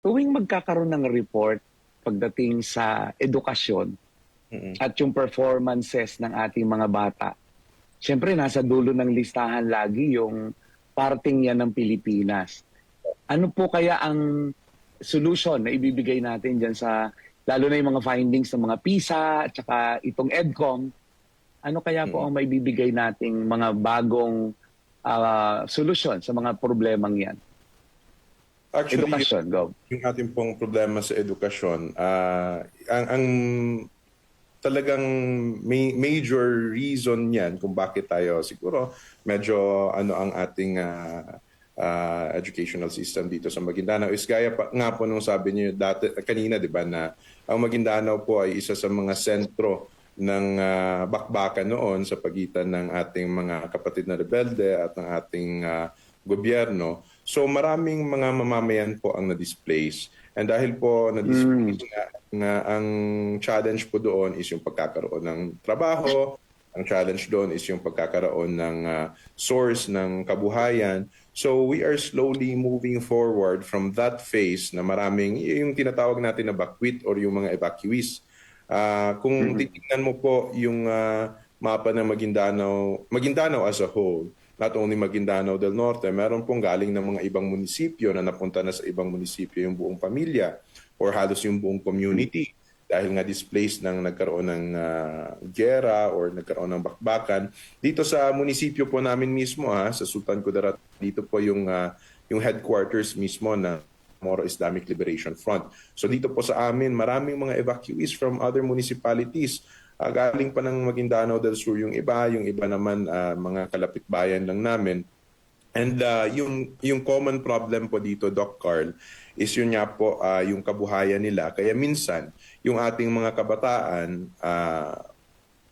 tuwing magkakaroon ng report pagdating sa edukasyon Mm-mm. at yung performances ng ating mga bata, syempre nasa dulo ng listahan lagi yung parting yan ng Pilipinas. Ano po kaya ang solution na ibibigay natin dyan sa, lalo na yung mga findings ng mga PISA at saka itong EDCOM, ano kaya po Mm. ang maibibigay nating mga bagong ah, solusyon sa mga problemang yan? Actually, Edukasyon, go. yung ating pong problema sa edukasyon, ah, ang, ang talagang may major reason yan kung bakit tayo siguro medyo ano ang ating ah, ah, educational system dito sa Maguindanao is gaya pa, nga po nung sabi niyo dati kanina 'di ba na ang Maguindanao po ay isa sa mga sentro ng ah, bakbakan noon sa pagitan ng ating mga kapatid na rebelde at ng ating ah, gobyerno. So maraming mga mamamayan po ang na-displace. And dahil po na-displace nga, nga ang challenge po doon is yung pagkakaroon ng trabaho, ang challenge doon is yung pagkakaroon ng ah, source ng kabuhayan. So we are slowly moving forward from that phase na maraming yung tinatawag natin na bakwit or yung mga evacuees. Ah, kung titingnan mo po yung ah, mapa ng Maguindanao, Maguindanao as a whole, not only Maguindanao del Norte, meron pong galing ng mga ibang munisipyo na napunta na sa ibang munisipyo yung buong pamilya or halos yung buong community dahil nga displaced nang nagkaroon ng ah, gera or nagkaroon ng bakbakan. Dito sa munisipyo po namin mismo ha, sa Sultan Kudarat, dito po yung ah, yung headquarters mismo na Moro Islamic Liberation Front. So dito po sa amin, maraming mga evacuees from other municipalities. Ah, galing pa ng Maguindanao del Sur yung iba, yung iba naman ah, mga kalapit bayan lang namin. And uh, yung yung common problem po dito Doc Carl is yun nga po ah, yung kabuhayan nila. Kaya minsan yung ating mga kabataan ah,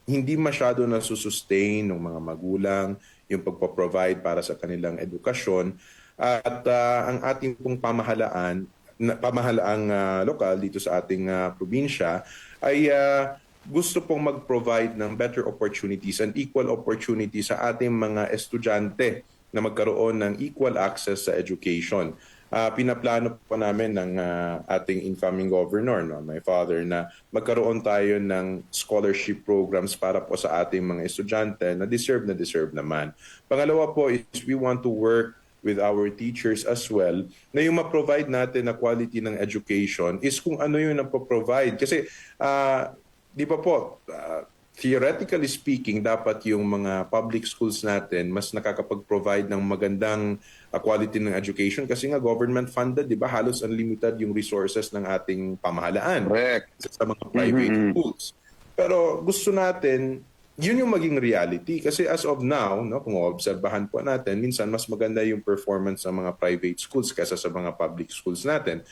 hindi masyado na susustain ng mga magulang yung pagpo-provide para sa kanilang edukasyon at ah, ang ating pong pamahalaan pamahalaang ah, lokal dito sa ating ah, probinsya ay ah, gusto pong mag-provide ng better opportunities and equal opportunities sa ating mga estudyante na magkaroon ng equal access sa education. Ah, pinaplano po namin ng ah, ating incoming governor, no, my father, na magkaroon tayo ng scholarship programs para po sa ating mga estudyante na deserve na deserve naman. Pangalawa po is we want to work with our teachers as well na yung ma-provide natin na quality ng education is kung ano yung napoprovide. Kasi ah, di ba po, ah, theoretically speaking, dapat yung mga public schools natin mas nakakapag-provide ng magandang ah, quality ng education kasi nga government funded, di ba? Halos unlimited yung resources ng ating pamahalaan Correct. sa mga private Mhm. schools. Pero gusto natin, yun yung maging reality. Kasi as of now, no, kung obserbahan po natin, minsan mas maganda yung performance ng mga private schools kaysa sa mga public schools natin.